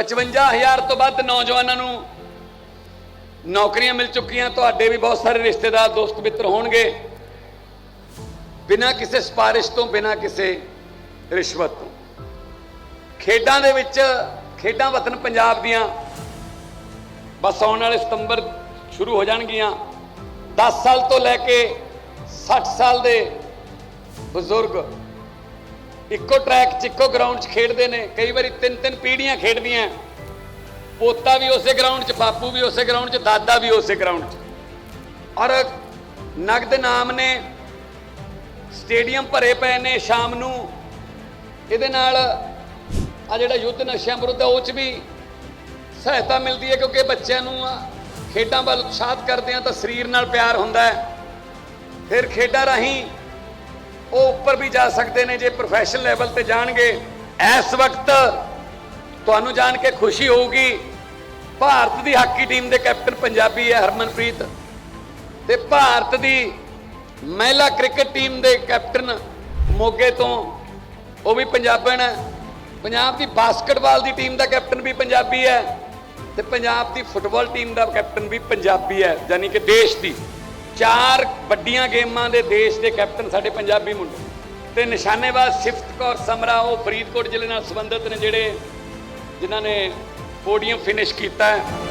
55000 ਤੋਂ ਵੱਧ ਨੌਜਵਾਨਾਂ ਨੂੰ ਨੌਕਰੀਆਂ ਮਿਲ ਚੁੱਕੀਆਂ, ਤੁਹਾਡੇ ਵੀ ਬਹੁਤ ਸਾਰੇ ਰਿਸ਼ਤੇਦਾਰ, ਦੋਸਤ, ਮਿੱਤਰ ਹੋਣਗੇ। ਬਿਨਾਂ ਕਿਸੇ ਸਿਫਾਰਿਸ਼ ਤੋਂ, ਬਿਨਾਂ ਕਿਸੇ ਰਿਸ਼ਵਤ ਤੋਂ। ਖੇਡਾਂ ਦੇ ਵਿੱਚ, ਖੇਡਾਂ ਵਤਨ ਪੰਜਾਬ ਦੀਆਂ ਬਸ ਆਉਣ ਵਾਲੇ ਸਤੰਬਰ ਸ਼ੁਰੂ ਹੋ ਜਾਣਗੀਆਂ। 10 ਸਾਲ ਤੋਂ ਲੈ ਕੇ 60 ਸਾਲ ਦੇ ਬਜ਼ੁਰਗ ਇੱਕੋ ਟਰੈਕ 'ਚ, ਇੱਕੋ ਗਰਾਊਂਡ 'ਚ ਖੇਡਦੇ ਨੇ। ਕਈ ਵਾਰੀ ਤਿੰਨ ਤਿੰਨ ਪੀੜ੍ਹੀਆਂ ਖੇਡਦੀਆਂ। ਪੋਤਾ ਵੀ ਉਸੇ ਗਰਾਊਂਡ 'ਚ, ਬਾਪੂ ਵੀ ਉਸੇ ਗਰਾਊਂਡ 'ਚ, ਦਾਦਾ ਵੀ ਉਸੇ ਗਰਾਊਂਡ 'ਚ। ਔਰ ਨਗਦ ਨਾਮ ਨੇ, ਸਟੇਡੀਅਮ ਭਰੇ ਪਏ ਨੇ ਸ਼ਾਮ ਨੂੰ। ਇਹਦੇ ਨਾਲ ਆ ਜਿਹੜਾ ਯੁੱਧ ਨਸ਼ਿਆਂ ਵਿਰੁੱਧ ਉਹ 'ਚ ਵੀ ਸਹਾਇਤਾ ਮਿਲਦੀ ਹੈ, ਕਿਉਂਕਿ ਬੱਚਿਆਂ ਨੂੰ ਖੇਡਾਂ ਵੱਲ ਉਤਸ਼ਾਹਤ ਕਰਦੇ ਆ, ਤਾਂ ਸਰੀਰ ਨਾਲ ਪਿਆਰ ਹੁੰਦਾ ਹੈ। ਫਿਰ ਖੇਡਾਂ ਰਾਹੀਂ ਉਹ ਉੱਪਰ ਵੀ ਜਾ ਸਕਦੇ ਨੇ ਜੇ ਪ੍ਰੋਫੈਸ਼ਨਲ ਲੈਵਲ ਤੇ ਜਾਣਗੇ। ਇਸ ਵਕਤ ਤੁਹਾਨੂੰ ਜਾਣ ਕੇ ਖੁਸ਼ੀ ਹੋਊਗੀ। ਭਾਰਤ ਦੀ ਹਾਕੀ ਟੀਮ ਦੇ ਕੈਪਟਨ ਪੰਜਾਬੀ ਹੈ ਹਰਮਨਪ੍ਰੀਤ ਤੇ ਭਾਰਤ ਦੀ ਮਹਿਲਾ ਕ੍ਰਿਕਟ ਟੀਮ ਦੇ ਕੈਪਟਨ ਮੋਗੇ ਤੋਂ ਉਹ ਵੀ ਪੰਜਾਬਣ ਹੈ। ਪੰਜਾਬ ਦੀ ਬਾਸਕਟਬਾਲ ਦੀ ਟੀਮ ਦਾ ਕੈਪਟਨ ਵੀ ਪੰਜਾਬੀ ਹੈ ਤੇ ਪੰਜਾਬ ਦੀ ਫੁੱਟਬਾਲ ਟੀਮ ਦਾ ਕੈਪਟਨ ਵੀ ਪੰਜਾਬੀ ਹੈ, ਯਾਨੀ ਕਿ ਦੇਸ਼ ਦੀ। ਚਾਰ ਵੱਡੀਆਂ ਗੇਮਾਂ ਦੇ ਦੇਸ਼ ਦੇ ਕੈਪਟਨ ਸਾਡੇ ਪੰਜਾਬੀ ਮੁੰਡੇ। ਤੇ ਨਿਸ਼ਾਨੇਬਾਜ਼ ਸਿਫਤ ਕੌਰ ਸਮਰਾ, ਉਹ ਫਰੀਦਕੋਟ ਜ਼ਿਲ੍ਹੇ ਨਾਲ ਸੰਬੰਧਿਤ ਨੇ ਜਿਹੜੇ ਜਿਨ੍ਹਾਂ ਨੇ ਪੋਡੀਅਮ ਫਿਨਿਸ਼ ਕੀਤਾ ਹੈ।